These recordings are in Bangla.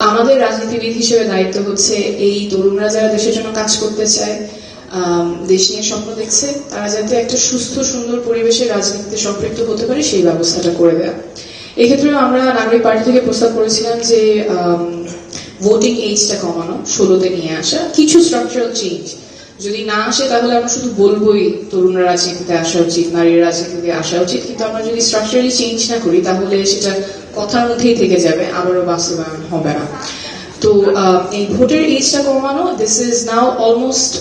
আমাদের রাজনীতিবিদ হিসেবে দায়িত্ব হচ্ছে এই তরুণরা যারা দেশের জন্য কাজ করতে চায় দেশ নিয়ে স্বপ্ন দেখছে, তারা যাতে একটা সুস্থ, সুন্দর পরিবেশে রাজনীতিতে সম্পৃক্ত হতে পারে, সেই ব্যবস্থাটা করে দেওয়া এক্ষেত্রে আমরা নাগরিক পার্টি থেকে প্রস্তাব করেছিলাম যে ভোটিং এজটা কমানো, ষোলোতে নিয়ে আসা, কিছু স্ট্রাকচারাল চেঞ্জ যদি না আসে, তাহলে আমরা শুধু বলবোই তরুণরা রাজনীতিতে আসা উচিত, নারীরা রাজনীতিতে আসা উচিত, কিন্তু আমরা যদি স্ট্রাকচারালি চেঞ্জ না করি, তাহলে সেটা কথার মধ্যেই থেকে যাবে, আবারও বাস্তবায়ন হবে না। তো এই ভোটের এজটা কমানো this is now almost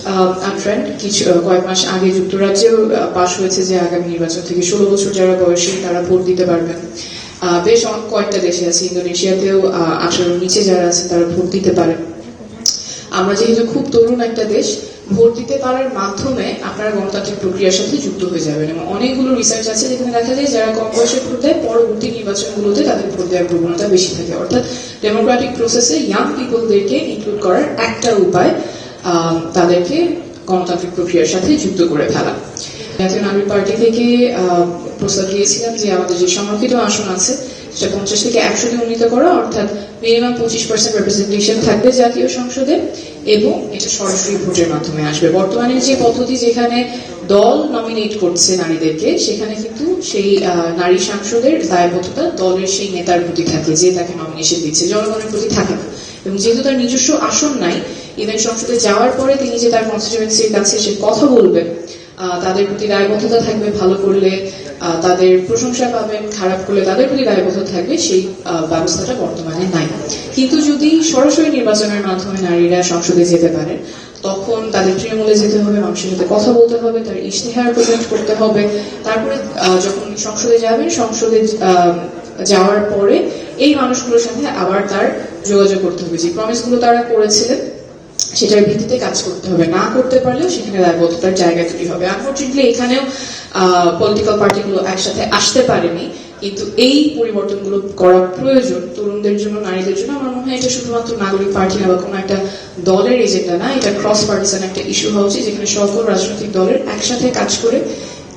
trend কিছু কয়েক মাস আগে যুক্তরাজ্যেও পাশ হয়েছে যে আগামী নির্বাচন থেকে। ষোলো বছর যারা বয়সী, তারা ভোট দিতে পারবেন। বেশ কয়েকটা দেশে আছে, ইন্দোনেশিয়াতেও আঠারো নিচে যারা আছে, তারা ভোট দিতে পারেন। আমরা যেহেতু খুব তরুণ একটা দেশ, ভোট দিতে পারার মাধ্যমে আপনারা গণতান্ত্রিক প্রক্রিয়ার সাথে যুক্ত হয়ে যাবেন। এবং অনেকগুলো রিসার্চ আছে যেখানে দেখা যায়, যারা কম বয়সে দেয় পরবর্তী নির্বাচনগুলোতে তাদের ভোট দেওয়ার প্রবণতা বেশি থাকে। অর্থাৎ ডেমোক্রেটিক প্রসেসে ইয়াং পিপলদেরকে ইনক্লুড করার একটা উপায় তাদেরকে গণতান্ত্রিক প্রক্রিয়ার সাথে যুক্ত করে ফেলা। জাতীয় নাগরিক পার্টি থেকে প্রস্তাব দিয়েছিলাম যে আমাদের যে সংরক্ষিত আসন আছে, সেটা পঞ্চাশ থেকে একশোতে উন্নীত করা, অর্থাৎ মিনিমাম পঁচিশ পার্সেন্ট রিপ্রেজেন্টেশন থাকবে জাতীয় সংসদে এবং এটা সরাসরি ভোটের মাধ্যমে আসবে। বর্তমানে যে পদ্ধতি যেখানে দল নমিনেট করছে নারীদেরকে, সেখানে কিন্তু সেই নারী সাংসদের দায়বদ্ধতা দলের সেই নেতার প্রতি থাকে, যে তাকে নমিনেশন দিচ্ছে, জনগণের প্রতি থাকে না। এবং যেহেতু তার নিজস্ব আসন নাই ইভেন সংসদে যাওয়ার পরে তিনি যে তার কনস্টিটিউয়েন্সির কাছে সে কথা বলবেন তাদের প্রতি দায়বদ্ধতা থাকবে, ভালো করলে তাদের প্রশংসা পাবেন, খারাপ করলে তাদের প্রতি দায়বদ্ধতা থাকবে, সেই ব্যবস্থাটা বর্তমানে নাই। কিন্তু যদি সরাসরি নির্বাচনের মাধ্যমে নারীরা সংসদে যেতে পারে তখন তাদের তৃণমূলে যেতে হবে, মানুষের সাথে কথা বলতে হবে তার ইশতেহার প্রেজেন্ট করতে হবে। তারপরে যখন সংসদে যাবেন, সংসদে যাওয়ার পরে এই মানুষগুলোর সাথে আবার তার যোগাযোগ করতে হবে। যে প্রমিসগুলো তারা করেছিলেন, সেটার ভিত্তিতে কাজ করতে হবে। না করতে পারলেও সেখানে দায়বদ্ধতার জায়গা তৈরি হবে। আনফর্চুনেটলি এখানেও পলিটিক্যাল পার্টিগুলো একসাথে আসতে পারেনি। কিন্তু এই পরিবর্তনগুলো করা প্রয়োজন তরুণদের জন্য, নারীদের জন্য আমার মনে হয় এটা শুধুমাত্র নাগরিক পার্টি না বা কোনো একটা দলের এজেন্ডা না, এটা ক্রস পার্টিসান একটা ইস্যু হওয়া উচিত যেখানে সকল রাজনৈতিক দলের একসাথে কাজ করে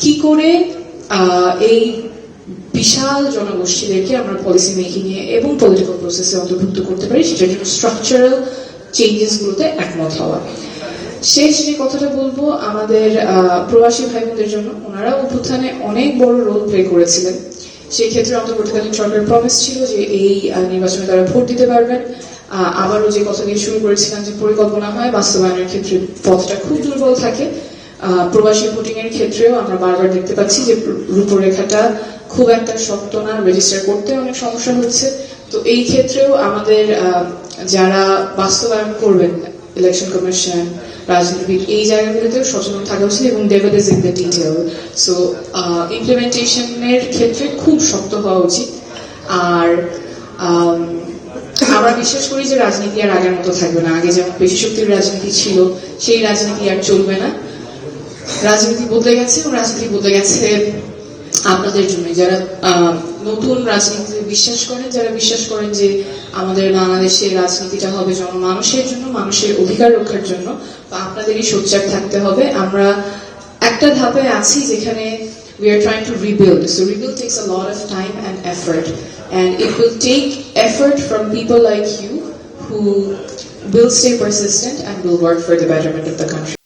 কি করে এই বিশাল জনগোষ্ঠীদেরকে আমরা পলিসি মেকিং এ এবং পলিটিক্যাল প্রসেসে অন্তর্ভুক্ত করতে পারি, সেটার জন্য স্ট্রাকচারাল চেঞ্জেস গুলোতে একমত হওয়া। শেষ যে কথাটা বলব, আমাদের প্রবাসী ভাই বোনদের জন্য, ওনারা অভ্যুত্থানে অনেক বড় রোল প্লে করেছিলেন। সেই ক্ষেত্রে অন্তর্বর্তীকালীন সরকারের প্রমিস ছিল যে এই নির্বাচনে তারা ভোট দিতে পারবেন। আবারও যে কথা দিয়ে শুরু করেছিলাম যে পরিকল্পনা হয়, বাস্তবায়নের ক্ষেত্রে পথটা খুব দুর্বল থাকে। প্রবাসী ভোটিং এর ক্ষেত্রেও আমরা বারবার দেখতে পাচ্ছি যে রূপরেখাটা খুব একটা শক্ত না রেজিস্টার করতে অনেক সমস্যা হচ্ছে। তো এই ক্ষেত্রেও আমাদের যারা বাস্তবায়ন করবেন ইলেকশন কমিশন রাজনীতিবিদ এই জায়গাগুলোতেও সচেতন থাকা উচিত এবং devil is in the detail so ইমপ্লিমেন্টেশনের ক্ষেত্রে খুব শক্ত হওয়া উচিত। আর আমরা বিশ্বাস করি যে রাজনীতি আর আগের মতো থাকবে না। আগে যেমন পেশি শক্তির রাজনীতি ছিল, সেই রাজনীতি আর চলবে না। রাজনীতি বদলে গেছে এবং রাজনীতি বদলে গেছে আপনাদের জন্য যারা নতুন রাজনীতিতে বিশ্বাস করেন যারা বিশ্বাস করেন যে আমাদের বাংলাদেশের রাজনীতিটা হবে জন মানুষের জন্য মানুষের অধিকার রক্ষার জন্য বা আপনাদেরই সোচ্চার থাকতে হবে আমরা একটা ধাপে আছি যেখানে we are trying to rebuild. So rebuild takes a lot of time and effort. And it will take effort from people like you who will stay persistent and will work for the betterment of the country.